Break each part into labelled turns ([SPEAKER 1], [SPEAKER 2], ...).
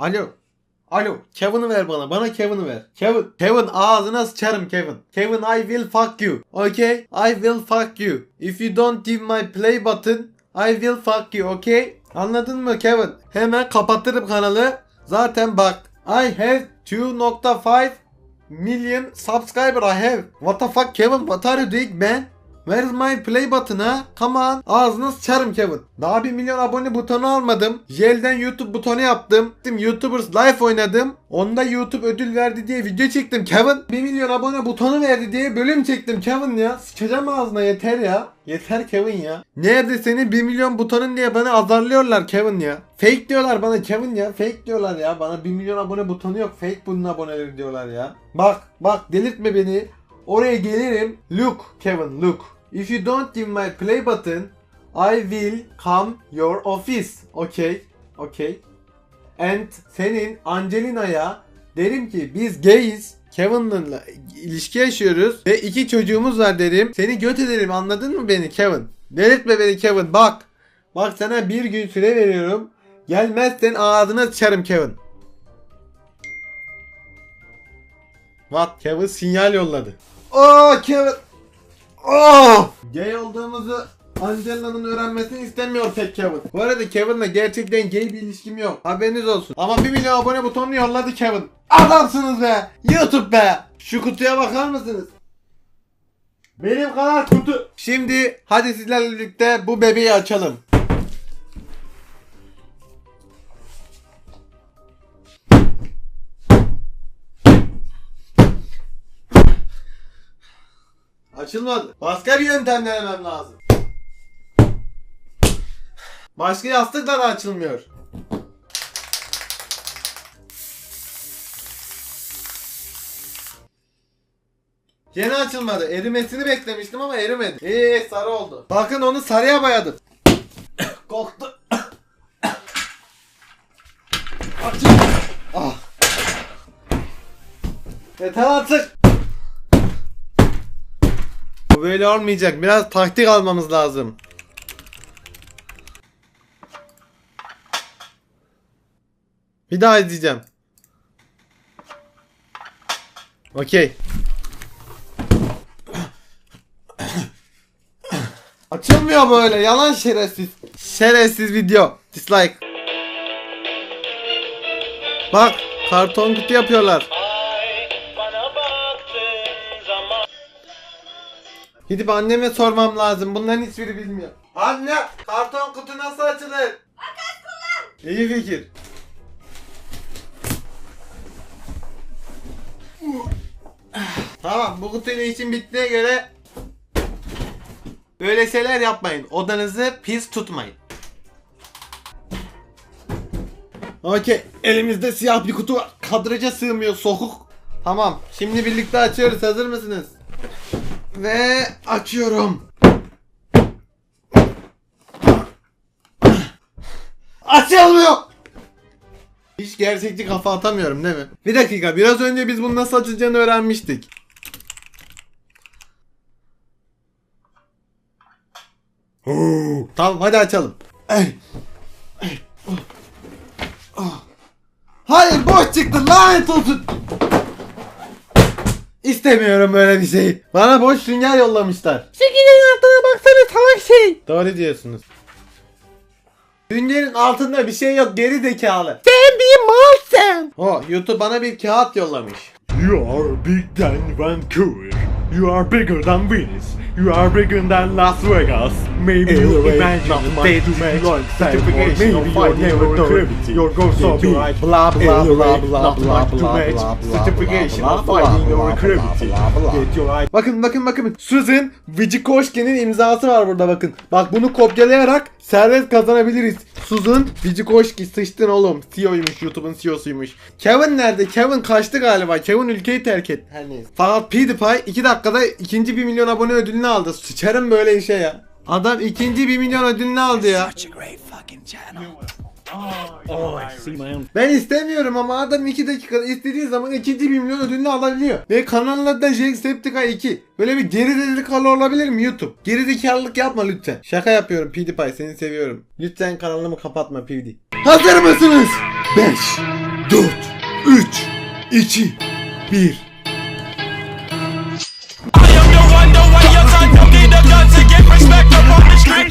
[SPEAKER 1] Alo. Alo. Kevin'i ver bana. Bana Kevin'i ver. Kevin. Kevin ağzına sıçarım Kevin. Kevin I will fuck you. Okay? I will fuck you. If you don't give my play button I will fuck you. Okay? Anladın mı Kevin? Hemen kapatırım kanalı. Zaten bak. I have 2.5 million subscriber I have. What the fuck Kevin? What are you doing man? Where is my play button ha? Come on. Ağzını sıçarım Kevin. Daha 1 milyon abone butonu almadım. Jel'den YouTube butonu yaptım. YouTubers Live oynadım. Onda YouTube ödül verdi diye video çektim Kevin. 1 milyon abone butonu verdi diye bölüm çektim Kevin ya. Sıçacağım ağzına yeter ya. Yeter Kevin ya. Nerede senin 1 milyon butonun diye bana azarlıyorlar Kevin ya. Fake diyorlar bana Kevin ya. Fake diyorlar ya. Bana 1 milyon abone butonu yok. Fake bunun aboneleri diyorlar ya. Bak bak delirtme beni. Oraya gelirim. Look Kevin look. If you don't give my play button, I will come your office. Okay. Okay. And senin Angelina'ya derim ki biz gayiz. Kevin'la ilişki yaşıyoruz ve iki çocuğumuz var derim. Seni göt ederim anladın mı beni Kevin? Delirtme beni Kevin bak. Bak sana bir gün süre veriyorum. Gelmezsen ağzına sıçarım Kevin. What? Kevin sinyal yolladı. Oh Kevin. Oh! Gay olduğumuzu Angela'nın öğrenmesini istemiyor pek Kevin. Bu arada Kevin'le gerçekten gay bir ilişkim yok. Haberiniz olsun. Ama 1 milyon abone butonunu yolladı Kevin. Adamsınız be. YouTube be. Şu kutuya bakar mısınız? Benim kadar kutu. Şimdi hadi sizlerle birlikte bu bebeği açalım. Açılmadı. Başka bir yöntem denemem lazım. Başka yastıkla da açılmıyor. Yine açılmadı. Erimesini beklemiştim ama erimedi. İyi sarı oldu. Bakın onu sarıya boyadım. Koktu. Açın. Ah. Yeter artık. Bu böyle olmayacak. Biraz taktik almamız lazım. Bir daha izleyeceğim. Okey. Açılmıyor böyle. Yalan şerefsiz. Şerefsiz video. Dislike. Bak karton kutu yapıyorlar. Gidip anneme sormam lazım. Bunların hiçbiri bilmiyor. Anne karton kutu nasıl açılır? Makas kullan. İyi fikir. Tamam bu kutuyla işim bittiğine göre böyle şeyler yapmayın. Odanızı pis tutmayın. Okey. Elimizde siyah bir kutu var. Kadraja sığmıyor. Sokuk. Tamam. Şimdi birlikte açıyoruz. Hazır mısınız? Ve açıyorum. Açılmıyor. Hiç gerçekçi kafa atamıyorum değil mi? Bir dakika biraz önce biz bunu nasıl açılacağını öğrenmiştik. Oo, tamam hadi açalım. Oh. Oh. Hayır boş çıktı lanet olsun. İstemiyorum böyle bir şey. Bana boş sünger yollamışlar. Süngerin altına baksana salak şey. Doğru diyorsunuz. Süngerin altında bir şey yok geri zekalı. Sen bir malsın. O YouTube bana bir kağıt yollamış.
[SPEAKER 2] You are big than Vancouver. You are bigger than Venice. You are bigger than Las Vegas. Maybe you imagine
[SPEAKER 1] not much
[SPEAKER 2] state
[SPEAKER 1] to
[SPEAKER 2] to
[SPEAKER 1] make.
[SPEAKER 2] certification
[SPEAKER 1] Maybe
[SPEAKER 2] of
[SPEAKER 1] you're never
[SPEAKER 2] your
[SPEAKER 1] done. going
[SPEAKER 2] so big.
[SPEAKER 1] blah, blah, blah, blah, blah,
[SPEAKER 2] much
[SPEAKER 1] blah,
[SPEAKER 2] certification of fighting
[SPEAKER 1] blah,
[SPEAKER 2] gravity. Get your
[SPEAKER 1] Bakın bakın bakın. Susan Vijikoshki'nin imzası var burada bakın. Bak bunu kopyalayarak servet kazanabiliriz. Susan Vijikoshki sıçtın oğlum. CEO'ymuş YouTube'un CEO'suymuş. Kevin nerede? Kevin kaçtı galiba. Kevin ülkeyi terk etti. Her neyse. Fakat PewDiePie 2 dakikada ikinci 1 milyon abone ödülünü aldı. Sıçarım böyle işe ya. Adam ikinci 1 milyon ödülünü aldı ya. Ben istemiyorum ama adam 2 dakikada istediği zaman ikinci 1 milyon ödülünü alabiliyor. Ve kanalın adı da Jacksepticeye 2. Böyle bir gerizekalı olabilir mi YouTube? Gerizekalılık yapma lütfen. Şaka yapıyorum PewDiePie seni seviyorum. Lütfen kanalımı kapatma PewDie. Hazır mısınız? 5
[SPEAKER 2] 4, 3, 2, 1.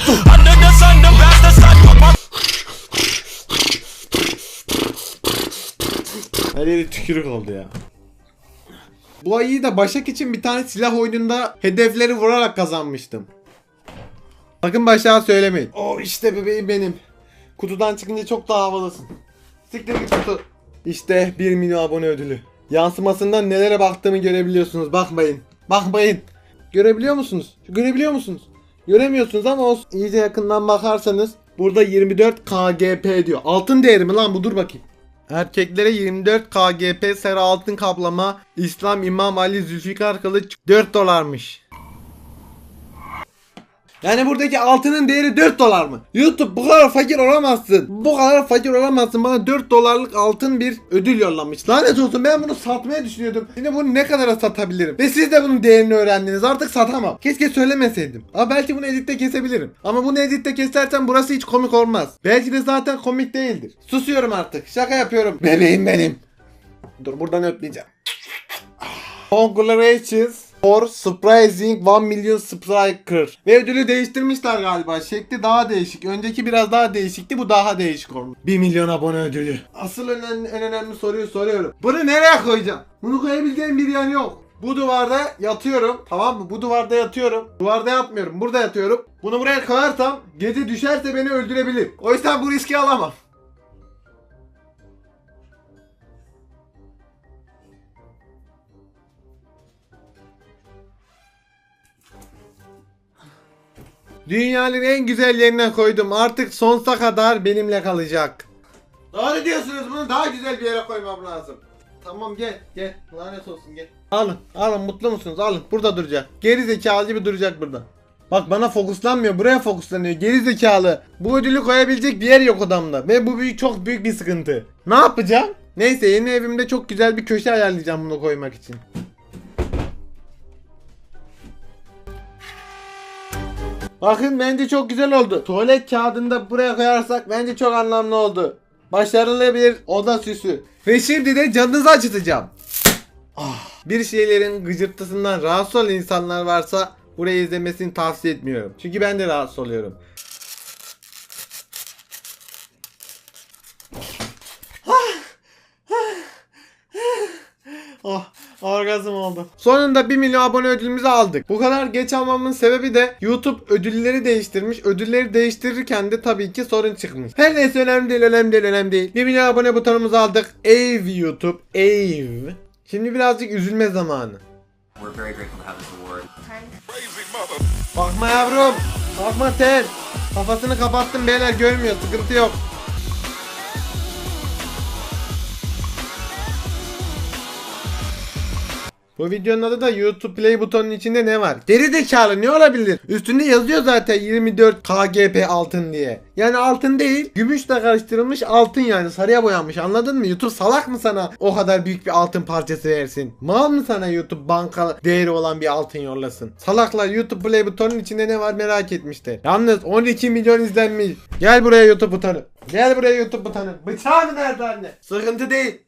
[SPEAKER 3] Under the sun, the bastard up.
[SPEAKER 1] Her yeri tükürük oldu ya. Bu ayı da Başak için bir tane silah oyununda hedefleri vurarak kazanmıştım. Sakın Başak'a söylemeyin. O işte bebeğim benim. Kutudan çıkınca çok daha havalısın. Siktir git kutu. İşte 1 milyon abone ödülü. Yansımasından nelere baktığımı görebiliyorsunuz. Bakmayın. Bakmayın. Görebiliyor musunuz? Görebiliyor musunuz? Göremiyorsunuz ama olsun. İyice yakından bakarsanız burada 24 KGP diyor. Altın değeri mi lan bu? Dur bakayım. Erkeklere 24 KGP sarı altın kaplama İslam İmam Ali Zülfikar Kılıç 4 dolarmış. Yani buradaki altının değeri 4 dolar mı? YouTube bu kadar fakir olamazsın. Bu kadar fakir olamazsın. Bana 4 dolarlık altın bir ödül yollamış. Lanet olsun ben bunu satmaya düşünüyordum. Şimdi bunu ne kadara satabilirim? Ve siz de bunun değerini öğrendiniz. Artık satamam. Keşke söylemeseydim. Ama belki bunu editte kesebilirim. Ama bunu editte kesersem burası hiç komik olmaz. Belki de zaten komik değildir. Susuyorum artık. Şaka yapıyorum. Bebeğim benim. Dur buradan öpmeyeceğim. Congratulations for surprising 1 million subscriber. Ve ödülü değiştirmişler galiba. Şekli daha değişik. Önceki biraz daha değişikti. Bu daha değişik olmuş. 1 milyon abone ödülü. Asıl önemli, en önemli soruyu soruyorum. Bunu nereye koyacağım? Bunu koyabileceğim bir yer yok. Bu duvarda yatıyorum. Tamam mı? Bu duvarda yatıyorum. Duvarda yatmıyorum. Burada yatıyorum. Bunu buraya koyarsam gece düşerse beni öldürebilir. O yüzden bu riski alamam. Dünyanın en güzel yerine koydum. Artık sonsuza kadar benimle kalacak. Doğru diyorsunuz bunu daha güzel bir yere koymam lazım. Tamam gel gel lanet olsun gel. Alın alın mutlu musunuz alın burada duracak. Geri zekalı gibi duracak burada. Bak bana fokuslanmıyor buraya fokuslanıyor geri zekalı. Bu ödülü koyabilecek bir yer yok odamda ve bu büyük çok büyük bir sıkıntı. Ne yapacağım? Neyse yeni evimde çok güzel bir köşe ayarlayacağım bunu koymak için. Bakın bence çok güzel oldu. Tuvalet kağıdını da buraya koyarsak bence çok anlamlı oldu. Başarılı bir oda süsü. Ve şimdi de canınızı acıtacağım. Ah, bir şeylerin gıcırtısından rahatsız olan insanlar varsa burayı izlemesini tavsiye etmiyorum. Çünkü ben de rahatsız oluyorum. Oh, orgazm oldu. Sonunda 1 milyon abone ödülümüzü aldık. Bu kadar geç almamın sebebi de YouTube ödülleri değiştirmiş. Ödülleri değiştirirken de tabii ki sorun çıkmış. Her neyse önemli değil, önemli değil, önemli değil. 1 milyon abone butonumuzu aldık. Ev YouTube, ev. Şimdi birazcık üzülme zamanı.
[SPEAKER 4] We're very grateful to have this award.
[SPEAKER 1] Bakma yavrum. Bakma sen. Kafasını kapattım beyler görmüyor. Sıkıntı yok. Bu videonun adı da YouTube Play butonunun içinde ne var? Geri zekalı ne olabilir? Üstünde yazıyor zaten 24 KGP altın diye. Yani altın değil, gümüşle karıştırılmış altın yani sarıya boyanmış anladın mı? YouTube salak mı sana o kadar büyük bir altın parçası versin? Mal mı sana YouTube banka değeri olan bir altın yollasın? Salaklar YouTube Play butonun içinde ne var merak etmişler. Yalnız 12 milyon izlenmiş. Gel buraya YouTube butonu. Gel buraya YouTube butonu. Bıçağın nerede anne? Sıkıntı değil.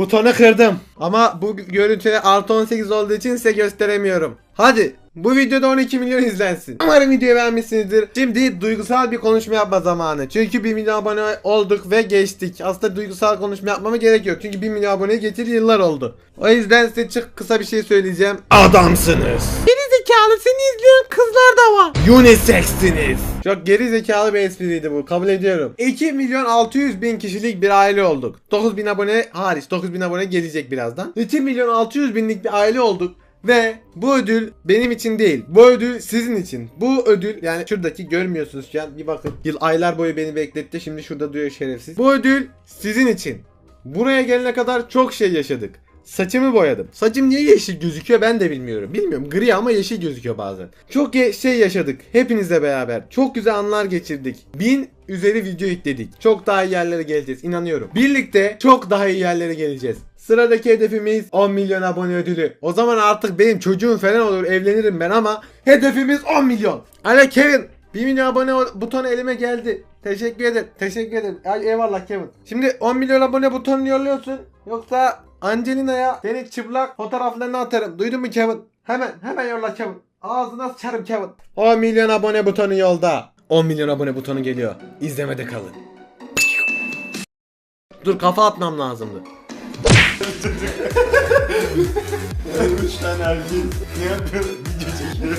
[SPEAKER 1] Butonu kırdım. Ama bu görüntü artı 18 olduğu için size gösteremiyorum. Hadi bu videoda 12 milyon izlensin. Umarım videoyu beğenmişsinizdir. Şimdi duygusal bir konuşma yapma zamanı. Çünkü 1 milyon abone olduk ve geçtik. Aslında duygusal konuşma yapmama gerek yok. Çünkü 1 milyon aboneye getir yıllar oldu. O yüzden size çok kısa bir şey söyleyeceğim. Adamsınız. Geri zekalı seni izleyen kızlar da var. Unisex'siniz. Çok geri zekalı bir espriydi bu. Kabul ediyorum. 2 milyon 600 bin kişilik bir aile olduk. 9 bin abone hariç. 9 bin abone gelecek birazdan. 2 milyon 600 binlik bir aile olduk. Ve bu ödül benim için değil. Bu ödül sizin için. Bu ödül yani şuradaki görmüyorsunuz şu an. Bir bakın. Yıl aylar boyu beni bekletti. Şimdi şurada duruyor şerefsiz. Bu ödül sizin için. Buraya gelene kadar çok şey yaşadık. Saçımı boyadım. Saçım niye yeşil gözüküyor ben de bilmiyorum. Bilmiyorum gri ama yeşil gözüküyor bazen. Çok şey yaşadık hepinizle beraber. Çok güzel anlar geçirdik. Bin üzeri video yükledik. Çok daha iyi yerlere geleceğiz inanıyorum. Birlikte çok daha iyi yerlere geleceğiz. Sıradaki hedefimiz 10 milyon abone ödülü. O zaman artık benim çocuğum falan olur evlenirim ben ama hedefimiz 10 milyon. Alo Kevin 1 milyon abone butonu elime geldi. Teşekkür ederim. Teşekkür ederim. Ay, eyvallah Kevin. Şimdi 10 milyon abone butonunu yolluyorsun. Yoksa Angelina'ya senin çıplak fotoğraflarını atarım. Duydun mu Kevin? Hemen hemen yolla Kevin. Ağzına sıçarım Kevin. 10 milyon abone butonu yolda. 10 milyon abone butonu geliyor. İzlemede kalın. Dur kafa atmam lazımdı.
[SPEAKER 2] Üç tane erkek ne yapıyor? Video çekiyor.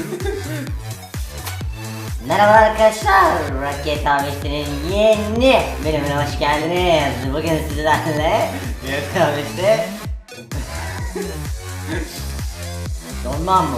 [SPEAKER 5] Merhaba arkadaşlar, Rocket Abisi'nin yeni bölümüne hoş geldiniz. Bugün sizlerle Rocket Abisi Donmam mı?